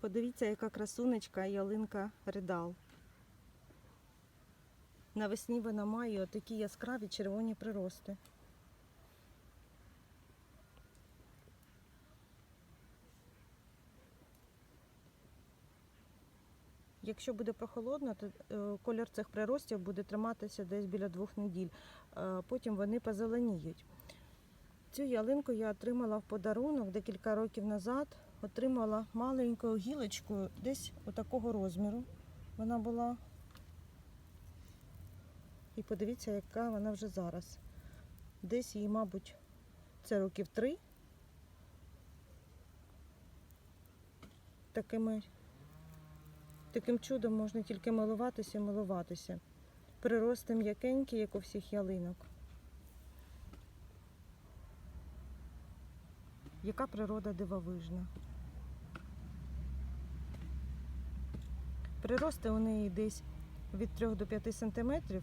Подивіться, яка красунечка ялинка Ридал. Навесні вона має отакі яскраві червоні прирости. Якщо буде прохолодно, то е, колір цих приростів буде триматися десь біля двох неділь. Потім вони позеленіють. Цю ялинку я отримала в подарунок декілька років назад. Отримала маленьку гілочку десь такого розміру. Вона була. І подивіться, яка вона вже зараз. Десь їй, мабуть, це років три. Такими, таким чудом можна тільки милуватися і милуватися. Прирости м'якенькі, як у всіх ялинок. Яка природа дивовижна. Прирости у неї десь від 3 до 5 сантиметрів,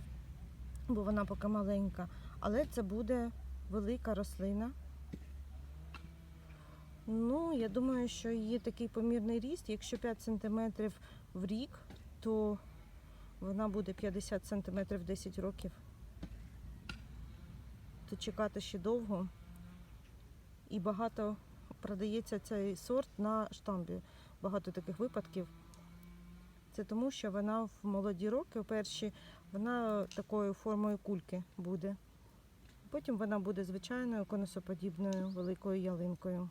бо вона поки маленька, але це буде велика рослина. Ну, я думаю, що її такий помірний ріст. Якщо 5 сантиметрів в рік, то вона буде 50 сантиметрів 10 років. То чекати ще довго. І багато продається цей сорт на штамбі. Багато таких випадків. Це тому, що вона в молоді роки, перші, вона такою формою кульки буде. Потім вона буде звичайною конусоподібною великою ялинкою.